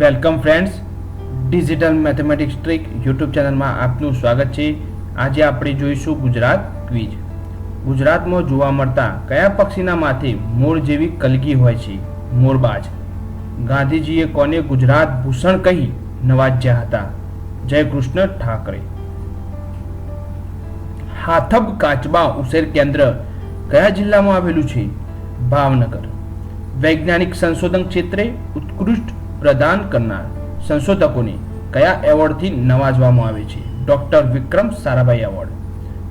Welcome friends. Digital mathematics trick YouTube ચેનલમાં આપનું સ્વાગત છે. આજે આપણે જોઈશું ગુજરાત ક્વિઝ. ગુજરાતમાં જોવા મળતા કયા પક્ષીના માથે મોર જેવી કલગી હોય છે? મોરબાજ ગાંધીજીએ કોને ગુજરાત ભૂષણ કહી નવાજ્યા હતા? જય કૃષ્ણ ઠાકરે. હાથબ કાચબા ઉછેર કેન્દ્ર કયા જિલ્લામાં આવેલું છે? ભાવનગર. વૈજ્ઞાનિક સંશોધન ક્ષેત્રે ઉત્કૃષ્ટ પ્રદાન કરનાર સંશોધકોને કયા એવોર્ડથી નવાજવામાં આવે છે? Doctor Vikram Sarabhai award.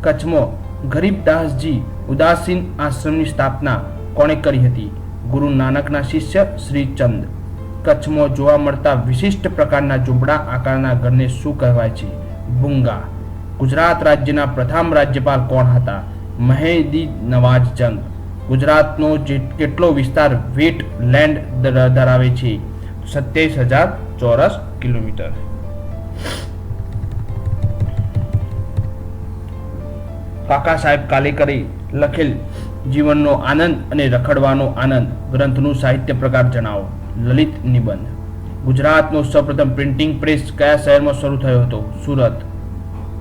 કચ્છમાં ગરીબદાસજી ઉદાસીન આશ્રમની સ્થાપના કોણે કરી હતી? ગુરુ નાનકના શિષ્ય શ્રી ચંદ. કચ્છમાં જોવા મળતા વિશિષ્ટ પ્રકારના ઝૂંપડા આકારના ઘરને શું કહેવાય છે? ભૂંગા. ગુજરાત રાજ્યના પ્રથમ રાજ્યપાલ કોણ હતા? મહેદી નવાજ જંગ ગુજરાતનો જે કેટલો વિસ્તાર વેટ લેન્ડ ધરાવે છે? સત્યાવીસ હજાર ચોરસ કિલોમીટર. કાકા સાહેબ કાલેકરે લખેલ જીવનનો આનંદ અને રખડવાનો આનંદ ગ્રંથનું સાહિત્ય પ્રકાર જણાવો. લલિત નિબંધ. ગુજરાતનો સૌપ્રથમ પ્રિન્ટિંગ પ્રેસ કયા શહેરમાં શરૂ થયો હતો? સુરત.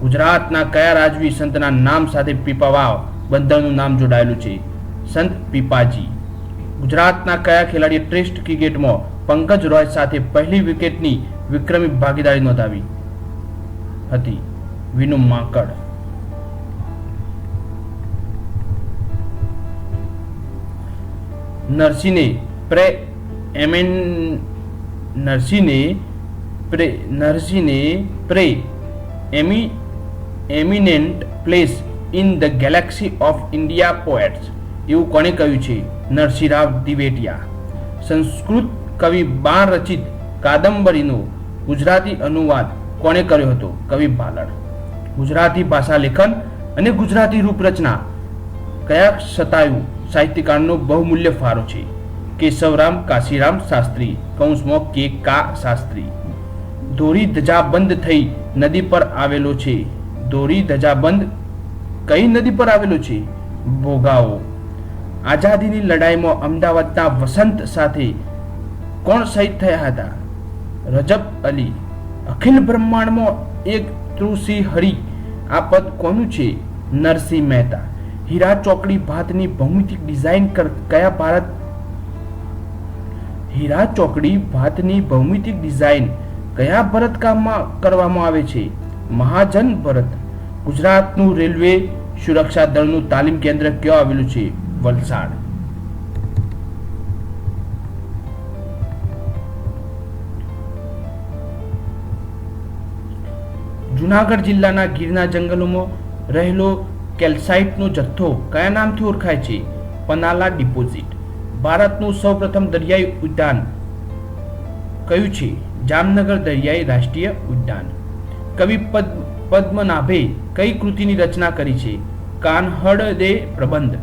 ગુજરાતના કયા રાજવી સંતના નામ સાથે પીપાવાવ બંદરનું નામ જોડાયેલું છે? સંત પીપાજી. ગુજરાતના કયા ખેલાડીએ ટેસ્ટ ક્રિકેટમાં પંકજ રોય સાથે પહેલી વિકેટની વિક્રમી ભાગીદારી નોંધાવી હતી. વિનુ માંકડ. નરસિંહને પ્રે એમેન નરસિંહને પ્રે નરસિંહને પ્રે એમી eminent place in the galaxy of India poets એવું કોણે કહ્યું છે? નરસિંહરાવ દિવેટિયા. સંસ્કૃત કવિ બાણ રચિત કાદંબરીનો ગુજરાતી અનુવાદ કોણે કર્યો હતો? કવિ ભાલડ ગુજરાતી ભાષા લેખન અને ગુજરાતી રૂપરચના કયા શતાયુ સાહિત્યકારનો બહુમૂલ્ય ફાળો છે? કેશવરામ કાશીરામ શાસ્ત્રી, કૌંસમાં કે કા શાસ્ત્રી? ધોરી ધજાબંધ થઈ નદી પર આવેલો છે. ધોરી ધજાબંધ કઈ નદી પર આવેલો છે? ભોગાવો. આઝાદીની લડાઈમાં અમદાવાદના વસંત સાથે કોણ શહીદ થયા હતા? રજબ અલી. અખિલ બ્રહ્માંડમાં એક ત્રુસી હરી. આ પદ કોનું છે? નરસિંહ મહેતા. હીરા ચોકડી ભાતની ભૌમિતિક ડિઝાઇન કયા ભારત? હીરા ચોકડી ભાતની ભૌમિતિક ડિઝાઇન કયા ભરતકામમાં કરવામાં આવે છે? મહાજન ભરત. ગુજરાતનું રેલવે સુરક્ષા દળનું તાલીમ કેન્દ્ર ક્યાં આવેલું છે? વલસાડ. જુનાગઢ જિલ્લાના ગીરના જંગલોમાં રહેલો કેલ્સાઇટનો જથ્થો કયા નામથી ઓળખાય છે? પનાલા ડિપોઝિટ. ભારતનું સૌપ્રથમ દરિયાઈ ઉદ્યાન કયું છે? જામનગર દરિયાઈ રાષ્ટ્રીય ઉદ્યાન કવિ પદ પદ્મનાભે કઈ કૃતિની રચના કરી છે? કાનહડ દે પ્રબંધ.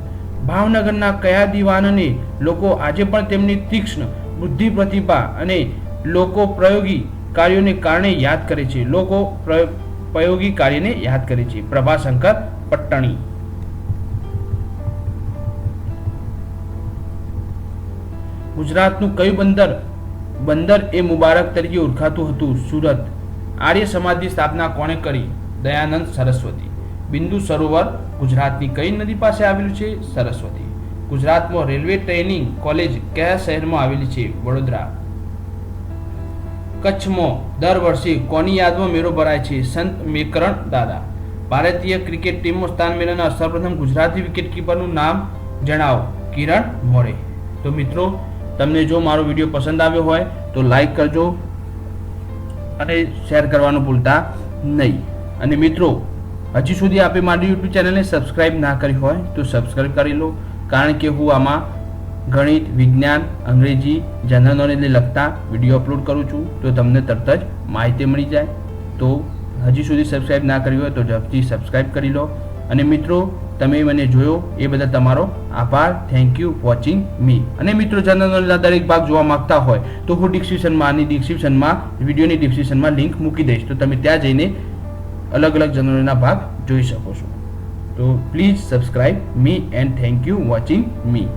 ભાવનગરના કયા દિવાનને લોકો આજે પણ તેમની તીક્ષ્ણ બુદ્ધિ પ્રતિભા અને લોકો પ્રયોગી કાર્યોને કારણે યાદ કરે છે? લોકો પ્રયોગી કાર્યને યાદ કરે છે. પ્રભાશંકર પટ્ટણી. ગુજરાતનું કયું બંદર? બંદર એ મુબારક તરીકે ઓળખાતું હતું. સુરત. આર્ય સમાજની સ્થાપના કોણે કરી? દયાનંદ સરસ્વતી. બિંદુ સરોવર ગુજરાતની કઈ નદી પાસે આવેલું છે? સરસ્વતી. ગુજરાતમાં રેલવે ટ્રેનિંગ કોલેજ કયા શહેરમાં આવેલી છે? વડોદરા. કચ્છમાં દર વર્ષે કોની યાદમાં મેળો ભરાય છે? સંત મેકરણ દાદા. ભારતીય ક્રિકેટ ટીમમાં સ્થાન મેળવનાર સૌપ્રથમ ગુજરાતી વિકેટ કીપરનું નામ જણાવો, કિરણ મોરે. તો મિત્રો, તમને જો મારો વીડિયો પસંદ આવ્યો હોય, તો લાઈક કરજો અને શેર કરવાનું ભૂલતા નહીં. અને મિત્રો, હજી સુધી આપે મારી યુટ્યુબ ચેનલને સબસ્ક્રાઈબ ના કરી હોય, તો સબસ્ક્રાઈબ કરી લો, કારણ કે હું આમાં ગણિત, વિજ્ઞાન, અંગ્રેજી જનરલ નોલેજને લગતા વીડિયો અપલોડ કરું છું. તો તમને તરત જ માહિતી મળી જાય. તો હજી સુધી સબસ્ક્રાઈબ ના કરી હોય તો ઝડપથી સબસ્ક્રાઈબ કરી લો. અને મિત્રો, તમે મને જોયો એ બદલ તમારો આભાર. થેન્ક યુ વોચિંગ મી અને મિત્રો જનરલ નોલેજના દરેક ભાગ જોવા માંગતા હોય તો હું ડિસ્ક્રિપ્શનમાં આની ડિસ્ક્રિપ્શનમાં વિડીયોની ડિસ્ક્રિપ્શનમાં લિંક મૂકી દઈશ. તો તમે ત્યાં જઈને અલગ અલગ જનરલના ભાગ જોઈ શકો છો. તો please subscribe me and thank you watching me